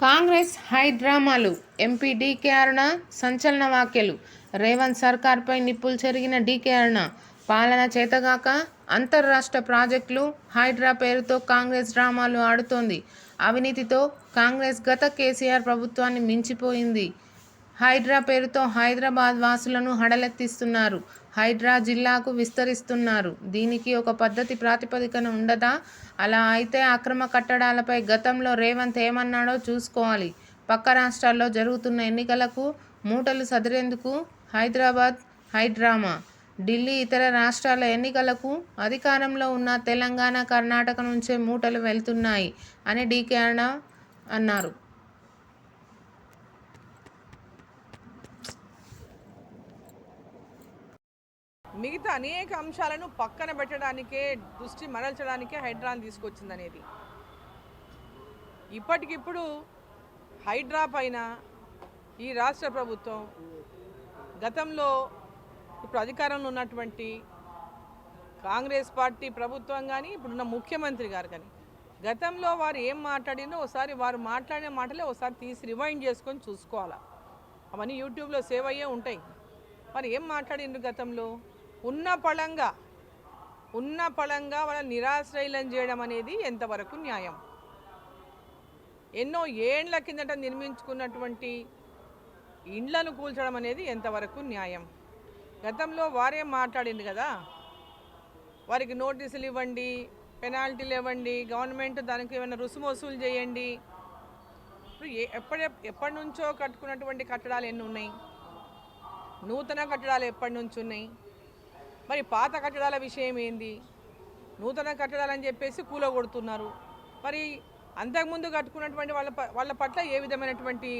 కాంగ్రెస్ హైడ్రామాలు MP DK Aruna సంచలన వ్యాఖ్యలు. రేవంత్ సర్కార్పై నిప్పులు చెరిగిన డీకే అరుణ పాలన చేతగాక అంతర్రాష్ట్ర ప్రాజెక్టులు హైడ్రా పేరుతో కాంగ్రెస్ డ్రామాలు ఆడుతోంది. అవినీతితో కాంగ్రెస్ గత కేసీఆర్ ప్రభుత్వాన్ని మించిపోయింది. హైడ్రా పేరుతో హైదరాబాద్ వాసులను హడలెత్తిస్తున్నారు. హైడ్రా జిల్లాకు విస్తరిస్తున్నారు. దీనికి ఒక పద్ధతి ప్రాతిపదికన ఉండదా? అలా అయితే అక్రమ కట్టడాలపై గతంలో రేవంత్ ఏమన్నాడో చూసుకోవాలి. పక్క రాష్ట్రాల్లో జరుగుతున్న ఎన్నికలకు మూటలు సదిరేందుకు హైదరాబాద్ హైడ్రామా? ఢిల్లీ ఇతర రాష్ట్రాల ఎన్నికలకు అధికారంలో ఉన్న తెలంగాణ కర్ణాటక నుంచే మూటలు వెళ్తున్నాయి అని డీకే అన్నారు. మిగతా అనేక అంశాలను పక్కన పెట్టడానికే దృష్టి మరల్చడానికే హైడ్రాన్ తీసుకొచ్చింది అనేది ఇప్పటికిప్పుడు హైడ్రా పైన ఈ రాష్ట్ర ప్రభుత్వం గతంలో ఇప్పుడు అధికారంలో ఉన్నటువంటి కాంగ్రెస్ పార్టీ ప్రభుత్వం కానీ ఇప్పుడున్న ముఖ్యమంత్రి గారు కానీ గతంలో వారు ఏం మాట్లాడినో ఒకసారి వారు మాట్లాడిన మాటలే ఒకసారి తీసి రివైండ్ చేసుకొని చూసుకోవాలి. అవన్నీ యూట్యూబ్లో సేవ్ అయ్యే ఉంటాయి. మరి ఏం మాట్లాడిండ్రు గతంలో? ఉన్న పళంగా ఉన్న పళంగా వాళ్ళ నిరాశ్రయులం చేయడం అనేది ఎంతవరకు న్యాయం? ఎన్నో ఏండ్ల కిందట నిర్మించుకున్నటువంటి ఇండ్లను కూల్చడం అనేది ఎంతవరకు న్యాయం? గతంలో వారేం మాట్లాడింది కదా వారికి నోటీసులు ఇవ్వండి పెనాల్టీలు ఇవ్వండి గవర్నమెంట్ దానికి ఏమైనా రుసుము వసూలు చేయండి. ఇప్పుడు ఎప్పటి ఎప్పటి నుంచో కట్టుకున్నటువంటి కట్టడాలు ఎన్ని ఉన్నాయి? నూతన కట్టడాలు ఎప్పటి నుంచి ఉన్నాయి? మరి పాత కట్టడాల విషయం ఏంది? నూతన కట్టడాలని చెప్పేసి కూలగొడుతున్నారు. మరి అంతకుముందు కట్టుకున్నటువంటి వాళ్ళ వాళ్ళ పట్ల ఏ విధమైనటువంటి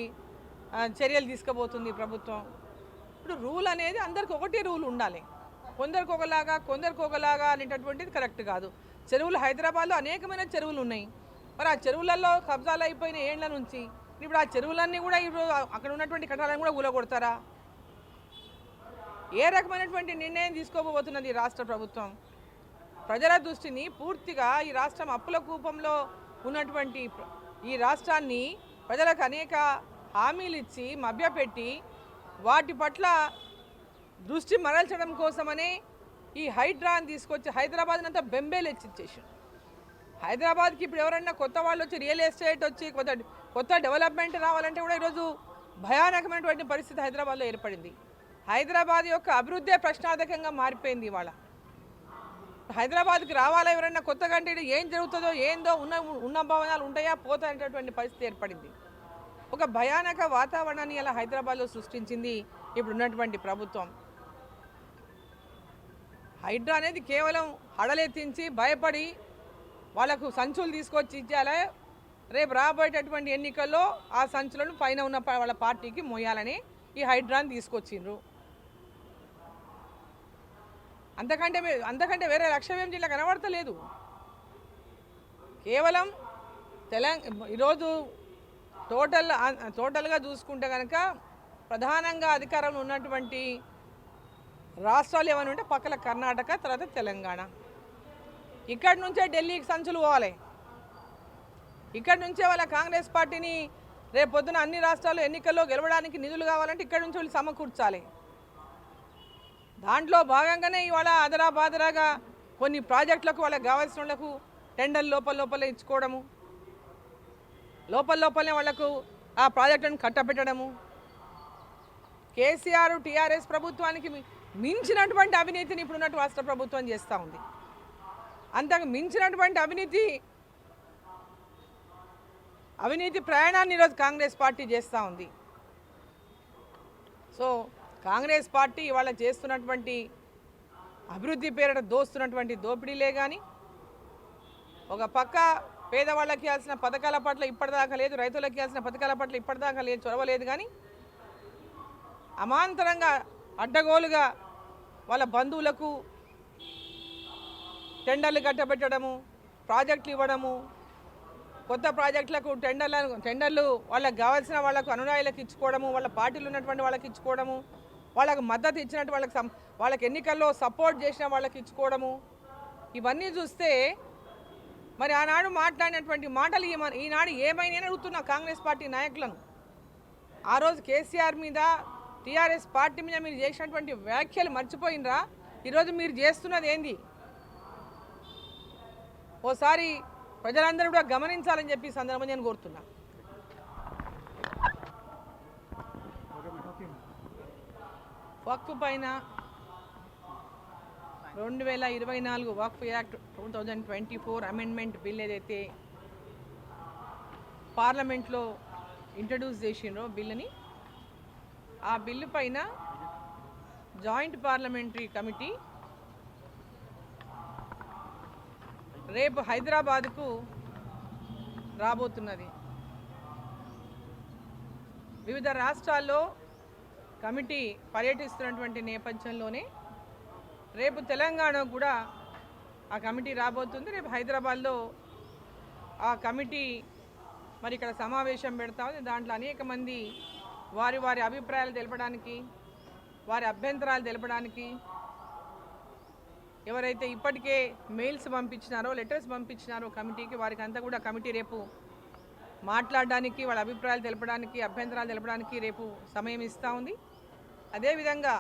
చర్యలు తీసుకుపోతుంది ప్రభుత్వం? ఇప్పుడు రూల్ అనేది అందరికి ఒకటే రూల్ ఉండాలి. కొందరికి ఒకలాగా కొందరికి ఒకలాగా అనేటటువంటిది కరెక్ట్ కాదు. చెరువులు హైదరాబాద్లో అనేకమైన చెరువులు ఉన్నాయి. మరి ఆ చెరువులలో కబ్జాలు అయిపోయిన ఏండ్ల నుంచి ఇప్పుడు ఆ చెరువులన్నీ కూడా ఇప్పుడు అక్కడ ఉన్నటువంటి కట్టాలని కూడా కూలగొడతారా? ఏ రకమైనటువంటి నిర్ణయం తీసుకోబోతున్నది ఈ రాష్ట్ర ప్రభుత్వం? ప్రజల దృష్టిని పూర్తిగా ఈ రాష్ట్రం అప్పుల కూపంలో ఉన్నటువంటి ఈ రాష్ట్రాన్ని ప్రజలకు అనేక హామీలు ఇచ్చి మభ్యపెట్టి వాటి పట్ల దృష్టి మరల్చడం కోసమనే ఈ హైడ్రాని తీసుకొచ్చి హైదరాబాద్ అంతా బెంబేలు ఎచ్చిచ్చేసి హైదరాబాద్కి ఇప్పుడు ఎవరన్నా కొత్త వాళ్ళు వచ్చి రియల్ ఎస్టేట్ వచ్చి కొత్త కొత్త డెవలప్మెంట్ రావాలంటే కూడా ఈరోజు భయానకమైనటువంటి పరిస్థితి హైదరాబాద్లో ఏర్పడింది. హైదరాబాద్ యొక్క అభివృద్ధే ప్రశ్నార్థకంగా మారిపోయింది ఇవాళ. హైదరాబాద్కి రావాలా ఎవరైనా కొత్త కంటే ఏం జరుగుతుందో ఏందో ఉన్న ఉన్న భవనాలు ఉంటాయా పోతాయనేటటువంటి పరిస్థితి ఏర్పడింది. ఒక భయానక వాతావరణాన్ని ఇలా హైదరాబాద్లో సృష్టించింది ఇప్పుడు ఉన్నటువంటి ప్రభుత్వం. హైడ్రా అనేది కేవలం హడలెత్తించి భయపడి వాళ్ళకు సంచులు తీసుకొచ్చి ఇచ్చేయాలి రేపు రాబోయేటటువంటి ఎన్నికల్లో ఆ సంచులను పైన ఉన్న వాళ్ళ పార్టీకి మోయాలని ఈ హైడ్రాని తీసుకొచ్చిండ్రు. అంతకంటే అంతకంటే వేరే లక్ష్యం ఏం జిల్లా కనబడతలేదు. కేవలం తెలంగాణ ఈరోజు టోటల్ టోటల్గా చూసుకుంటే కనుక ప్రధానంగా అధికారంలో ఉన్నటువంటి రాష్ట్రాలు ఏమైనా ఉంటే పక్కల కర్ణాటక తర్వాత తెలంగాణ. ఇక్కడి నుంచే ఢిల్లీకి సంచులు పోవాలి. ఇక్కడి నుంచే వాళ్ళ కాంగ్రెస్ పార్టీని రేపు పొద్దున అన్ని రాష్ట్రాలు ఎన్నికల్లో గెలవడానికి నిధులు కావాలంటే ఇక్కడి నుంచి వాళ్ళు సమకూర్చాలి. దాంట్లో భాగంగానే ఇవాళ అదరా బాదరాగా కొన్ని ప్రాజెక్టులకు వాళ్ళకి కావాల్సిన వాళ్ళకు టెండర్ లోపల లోపల ఇచ్చుకోవడము లోపల లోపలనే వాళ్ళకు ఆ ప్రాజెక్టులను కట్టబెట్టడము. కేసీఆర్ టీఆర్ఎస్ ప్రభుత్వానికి మించినటువంటి అవినీతిని ఇప్పుడున్నట్టు రాష్ట్ర ప్రభుత్వం చేస్తూ ఉంది. అంతకు మించినటువంటి అవినీతి అవినీతి ప్రయాణాన్ని ఈరోజు కాంగ్రెస్ పార్టీ చేస్తూ ఉంది. సో కాంగ్రెస్ పార్టీ ఇవాళ చేస్తున్నటువంటి అభివృద్ధి పేరిట దోస్తున్నటువంటి దోపిడీలే కానీ ఒక పక్క పేదవాళ్ళకి ఇవ్వాల్సిన పథకాల పట్ల ఇప్పటిదాకా లేదు రైతులకు ఇవ్వాల్సిన పథకాల పట్ల ఇప్పటిదాకా లేదు చొరవలేదు కానీ అమాంతరంగా అడ్డగోలుగా వాళ్ళ బంధువులకు టెండర్లు కట్టబెట్టడము ప్రాజెక్టులు ఇవ్వడము కొత్త ప్రాజెక్టులకు టెండర్లను టెండర్లు వాళ్ళకి కావాల్సిన వాళ్ళకు అనునాయులకు ఇచ్చుకోవడము వాళ్ళ పార్టీలు ఉన్నటువంటి వాళ్ళకి ఇచ్చుకోవడము వాళ్ళకు మద్దతు ఇచ్చినట్టు వాళ్ళకి వాళ్ళకి ఎన్నికల్లో సపోర్ట్ చేసిన వాళ్ళకి ఇచ్చుకోవడము. ఇవన్నీ చూస్తే మరి ఆనాడు మాట్లాడినటువంటి మాటలు ఏమ- ఈనాడు ఏమైనా అడుగుతున్నా కాంగ్రెస్ పార్టీ నాయకులను. ఆ రోజు కేసీఆర్ మీద టీఆర్ఎస్ పార్టీ మీద మీరు చేసినటువంటి వ్యాఖ్యలు మర్చిపోయినరా? ఈరోజు మీరు చేస్తున్నది ఏంది? ఓసారి ప్రజలందరూ కూడా గమనించాలని చెప్పి సందర్భం నేను కోరుతున్నా. వక్ఫ్ పైన రెండు వేల ఇరవై నాలుగు Waqf act two thousand twenty four amendment bill ఏదైతే పార్లమెంట్లో ఇంట్రడ్యూస్ చేసిండ్రో బిల్లుని ఆ బిల్లు పైన జాయింట్ పార్లమెంటరీ కమిటీ రేపు హైదరాబాద్కు రాబోతున్నది. వివిధ రాష్ట్రాల్లో కమిటీ పర్యటిస్తున్నటువంటి నేపథ్యంలోనే రేపు తెలంగాణ కూడా ఆ కమిటీ రాబోతుంది. రేపు హైదరాబాద్లో ఆ కమిటీ మరి ఇక్కడ సమావేశం పెడతా ఉంది. దాంట్లో అనేక మంది వారి వారి అభిప్రాయాలు తెలపడానికి వారి అభ్యంతరాలు తెలపడానికి ఎవరైతే ఇప్పటికే మెయిల్స్ పంపించినారో లెటర్స్ పంపించినారో కమిటీకి వారికి అంతా కూడా కమిటీ రేపు మాట్లాడడానికి వాళ్ళ అభిప్రాయాలు తెలపడానికి అభ్యంతరాలు తెలపడానికి రేపు సమయం ఇస్తూ ఉంది. అదేవిధంగా